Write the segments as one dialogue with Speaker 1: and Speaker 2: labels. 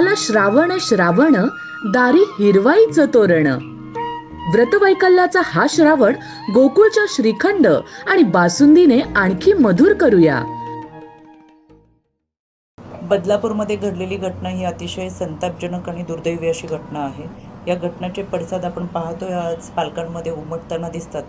Speaker 1: आला श्रावण श्रावण दारी हिरवाईचं तोरण. व्रतवैकल्याचा हा श्रावण गोकुळच्या श्रीखंड आणि बासुंदीने आणखी मधुर करूया.
Speaker 2: बदलापूरमध्ये घडलेली घटना ही अतिशय संतापजनक आणि दुर्दैवी अशी घटना आहे. या घटनेचे पडसाद आपण पाहतोय आज पालकांमध्ये उमटताना दिसतात.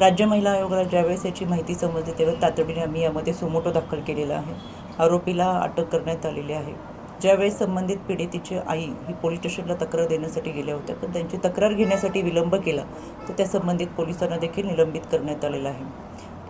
Speaker 2: राज्य महिला आयोगाला ज्यावेळेस याची माहिती समजली तेव्हा तातडीने आम्ही यामध्ये सुमोटो दाखल केलेला आहे. आरोपीला अटक करण्यात आलेली आहे. ज्यावेळेस संबंधित पीडितेची आई ही पोलीस स्टेशनला तक्रार देण्यासाठी गेल्या होत्या पण त्यांची तक्रार घेण्यासाठी विलंब केला तर त्या संबंधित पोलिसांना देखील निलंबित करण्यात आलेलं आहे.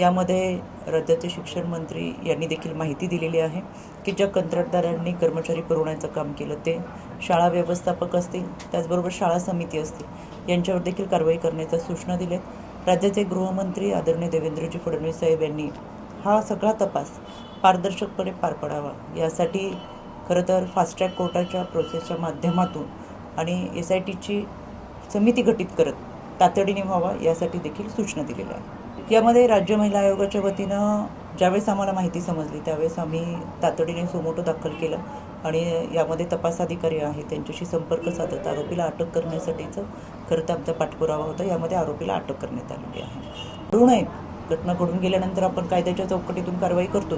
Speaker 2: यामध्ये राज्याचे शिक्षण मंत्री यांनी देखील माहिती दिलेली आहे की ज्या कंत्राटदारांनी कर्मचारी पुरवण्याचं काम केलं ते शाळा व्यवस्थापक असतील त्याचबरोबर शाळा समिती असतील यांच्यावर देखील कारवाई करण्याच्या सूचना दिल्या राज्याचे गृहमंत्री आदरणीय देवेंद्रजी फडणवीस साहेब यांनी हा सगळा तपास पारदर्शकपणे पार पडावा यासाठी खरं तर फास्ट ट्रॅक कोर्टाच्या प्रोसेसच्या माध्यमातून आणि एस आय टीची समिती घटित करत तातडीने व्हावा यासाठी देखील सूचना दिलेल्या आहेत. यामध्ये राज्य महिला आयोगाच्या वतीनं ज्यावेळेस आम्हाला माहिती समजली त्यावेळेस आम्ही तातडीने सोमोटो दाखल केलं आणि यामध्ये तपास अधिकारी आहे त्यांच्याशी संपर्क साधत आरोपीला अटक करण्यासाठीचं खरं तर आमचा पाठपुरावा होता. यामध्ये आरोपीला अटक करण्यात आलेली आहे. घडून आहेत घटना घडून गेल्यानंतर आपण कायद्याच्या चौकटीतून कारवाई करतो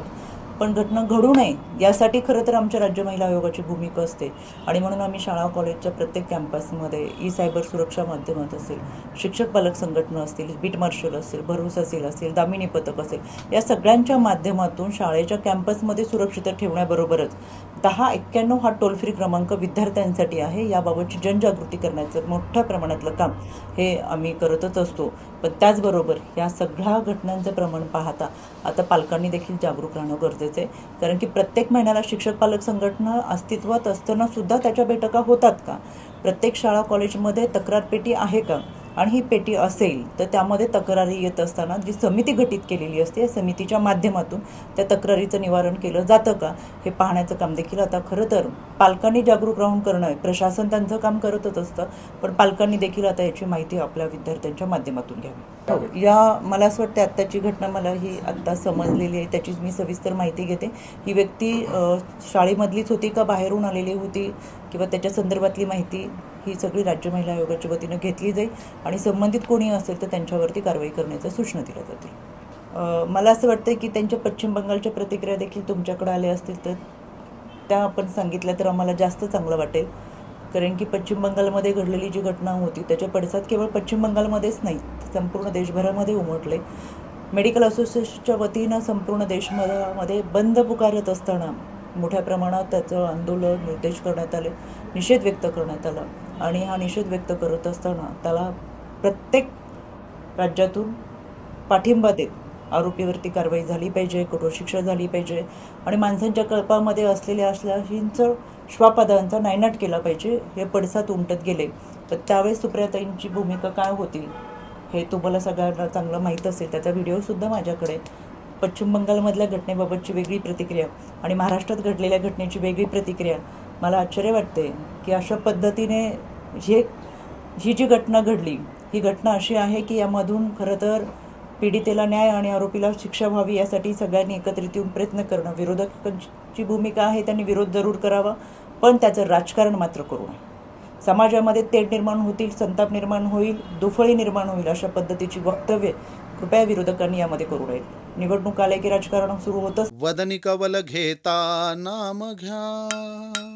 Speaker 2: पण घटना घडू नये यासाठी खरं तर आमच्या राज्य महिला आयोगाची भूमिका असते. आणि म्हणून आम्ही शाळा कॉलेजच्या प्रत्येक कॅम्पसमध्ये ई सायबर सुरक्षा माध्यमात असेल शिक्षक पालक संघटना असतील बीट मार्शल असेल भरूस असेल असेल दामिनी पथक असेल या सगळ्यांच्या माध्यमातून शाळेच्या कॅम्पसमध्ये सुरक्षित ठेवण्याबरोबरच दहा एक्क्याण्णव हा टोल फ्री क्रमांक विद्यार्थ्यांसाठी आहे. याबाबतची जनजागृती करण्याचं मोठ्या प्रमाणातलं काम हे आम्ही करतच असतो. पण त्याचबरोबर या सगळ्या घटनांचं प्रमाण पाहता आता पालकांनी देखील जागरूक राहणं गरजेचं आहे कारण की प्रत्येक महिन्याला शिक्षक पालक संघटना अस्तित्वात असताना सुद्धा त्याच्या बैठका होतात का? प्रत्येक शाळा कॉलेजमध्ये तक्रार पेटी आहे का? आणि ही पेटी असेल तर त्यामध्ये तक्रारी येत असताना जी समिती गठीत केलेली असते या समितीच्या माध्यमातून त्या तक्रारीचं निवारण केलं जातं का? हे पाहण्याचं काम देखील आता खरं तर पालकांनी जागरूक राहून करणं प्रशासन त्यांचं काम करतच असतं पण पालकांनी देखील आता याची माहिती आपल्या विद्यार्थ्यांच्या माध्यमातून घ्यावी. हो. या मला असं वाटतं आत्ताची घटना मला ही आत्ता समजलेली आहे त्याचीच मी सविस्तर माहिती घेते. ही व्यक्ती शाळेमधलीच होती का? बाहेरून आलेली होती? किंवा त्याच्या संदर्भातली माहिती ही सगळी राज्य महिला आयोगाच्या वतीनं घेतली जाईल आणि संबंधित कोणी असेल तर त्यांच्यावरती कारवाई करण्याच्या सूचना दिल्या जातील. मला असं वाटतं की त्यांच्या पश्चिम बंगालच्या प्रतिक्रिया देखील तुमच्याकडे आल्या असतील तर त्या आपण सांगितल्या तर आम्हाला जास्त चांगलं वाटेल. कारण की पश्चिम बंगालमध्ये घडलेली जी घटना होती त्याच्या पडसाद केवळ पश्चिम बंगालमध्येच नाही संपूर्ण देशभरामध्ये उमटले. मेडिकल असोसिएशनच्या वतीनं संपूर्ण देशमध्ये बंद पुकारत असताना मोठ्या प्रमाणात त्याचं आंदोलन निर्देश करण्यात आले निषेध व्यक्त करण्यात आला. आणि हा निषेध व्यक्त करत असताना त्याला प्रत्येक राज्यातून पाठिंबा देत आरोपीवरती कारवाई झाली पाहिजे कठोर शिक्षा झाली पाहिजे आणि माणसांच्या कल्पामध्ये असलेल्या असल्याशींचं श्वापदांचा नायनाट केला पाहिजे हे पडसात उमटत गेले. तर त्यावेळेस सुप्रियाताईंची भूमिका काय होती हे तुम्हाला सगळ्यांना चांगलं माहीत असेल. त्याचा व्हिडिओसुद्धा माझ्याकडे पश्चिम बंगालमधल्या घटनेबाबतची वेगळी प्रतिक्रिया आणि महाराष्ट्रात घडलेल्या घटनेची वेगळी प्रतिक्रिया मला आश्चर्य वाटते की अशा पद्धतीने हे ही जी घटना घडली ही घटना अशी आहे की यामधून खरं तर पीडितेला न्याय आणि आरोपीला शिक्षा व्हावी यासाठी सगळ्यांनी एकत्रित येऊन प्रयत्न करणं विरोधकांची भूमिका आहे त्यांनी विरोध जरूर करावा पण त्याचं राजकारण मात्र करू नये. समाजामध्ये तेढ निर्माण होतील संताप निर्माण होईल दुफळी निर्माण होईल अशा पद्धतीची वक्तव्य कृपया विरोधकांनी यामध्ये करू नयेत. निवडणूक आले की राजकारण सुरू होतं
Speaker 3: वदनी कवल घेता नाम घ्या.